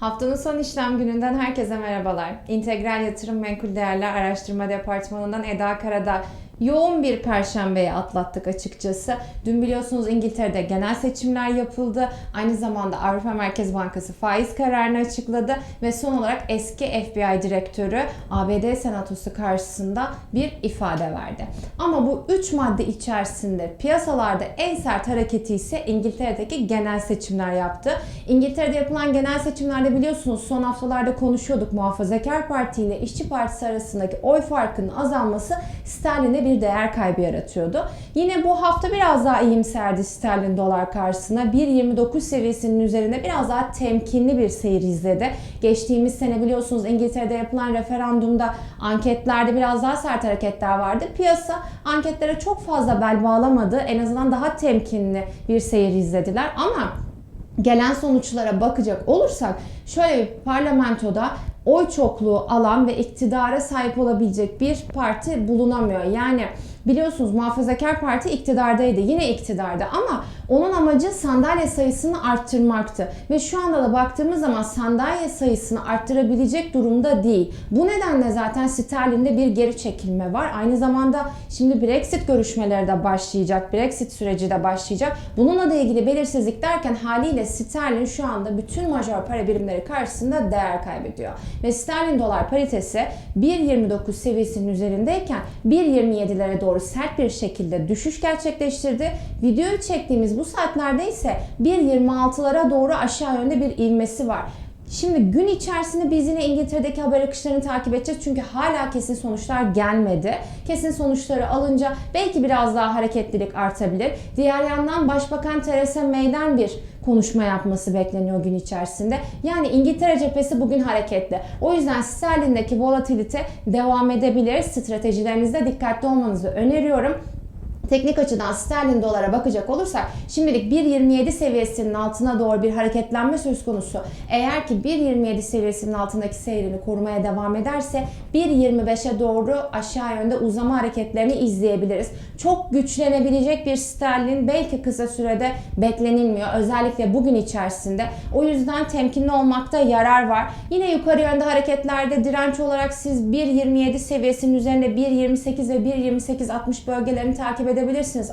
Haftanın son işlem gününden herkese merhabalar. İntegral Yatırım Menkul Değerler Araştırma Departmanı'ndan Eda Karada yoğun bir perşembeye atlattık açıkçası. Dün biliyorsunuz İngiltere'de genel seçimler yapıldı. Aynı zamanda Avrupa Merkez Bankası faiz kararını açıkladı ve son olarak eski FBI direktörü ABD Senatosu karşısında bir ifade verdi. Ama bu üç madde içerisinde piyasalarda en sert hareketi ise İngiltere'deki genel seçimler yaptı. İngiltere'de yapılan genel seçimlerde biliyorsunuz son haftalarda konuşuyorduk Muhafazakar Parti ile İşçi Partisi arasındaki oy farkının azalması sterlinde bir değer kaybı yaratıyordu. Yine bu hafta biraz daha iyimserdi sterlin dolar karşısına. 1.29 seviyesinin üzerinde biraz daha temkinli bir seyir izledi. Geçtiğimiz sene biliyorsunuz İngiltere'de yapılan referandumda anketlerde biraz daha sert hareketler vardı. Piyasa anketlere çok fazla bel bağlamadı. En azından daha temkinli bir seyir izlediler ama gelen sonuçlara bakacak olursak şöyle bir parlamentoda oy çokluğu alan ve iktidara sahip olabilecek bir parti bulunamıyor. Yani biliyorsunuz Muhafazakar Parti iktidardaydı. Yine iktidarda ama onun amacı sandalye sayısını arttırmaktı. Ve şu anda da baktığımız zaman sandalye sayısını arttırabilecek durumda değil. Bu nedenle zaten sterlinde bir geri çekilme var. Aynı zamanda şimdi Brexit görüşmeleri de başlayacak. Brexit süreci de başlayacak. Bununla da ilgili belirsizlik derken haliyle sterlin şu anda bütün major para birimleri karşısında değer kaybediyor. Ve sterlin dolar paritesi 1.29 seviyesinin üzerindeyken 1.27'lere doğru sert bir şekilde düşüş gerçekleştirdi. Videoyu çektiğimiz bu saatlerde ise 1.26'lara doğru aşağı yönde bir ivmesi var. Şimdi gün içerisinde biz yine İngiltere'deki haber akışlarını takip edeceğiz. Çünkü hala kesin sonuçlar gelmedi. Kesin sonuçları alınca belki biraz daha hareketlilik artabilir. Diğer yandan Başbakan Theresa May'den bir konuşma yapması bekleniyor gün içerisinde. Yani İngiltere cephesi bugün hareketli. O yüzden sterlindeki volatilite devam edebilir. Stratejilerinizde dikkatli olmanızı öneriyorum. Teknik açıdan sterlin dolara bakacak olursak şimdilik 1.27 seviyesinin altına doğru bir hareketlenme söz konusu. Eğer ki 1.27 seviyesinin altındaki seyrini korumaya devam ederse 1.25'e doğru aşağı yönde uzama hareketlerini izleyebiliriz. Çok güçlenebilecek bir sterlin belki kısa sürede beklenilmiyor. Özellikle bugün içerisinde. O yüzden temkinli olmakta yarar var. Yine yukarı yönde hareketlerde direnç olarak siz 1.27 seviyesinin üzerinde 1.28 ve 1.28-60 bölgelerini takip edebilirsiniz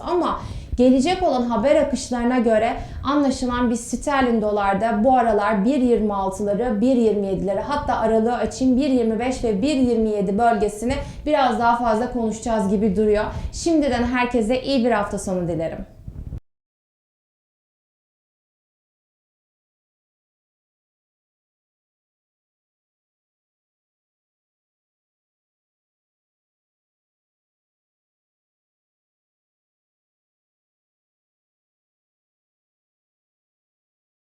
ama gelecek olan haber akışlarına göre anlaşılan bir sterlin dolarda bu aralar 1.26'ları, 1.27'leri hatta aralığı açayım 1.25 ve 1.27 bölgesini biraz daha fazla konuşacağız gibi duruyor. Şimdiden herkese iyi bir hafta sonu dilerim.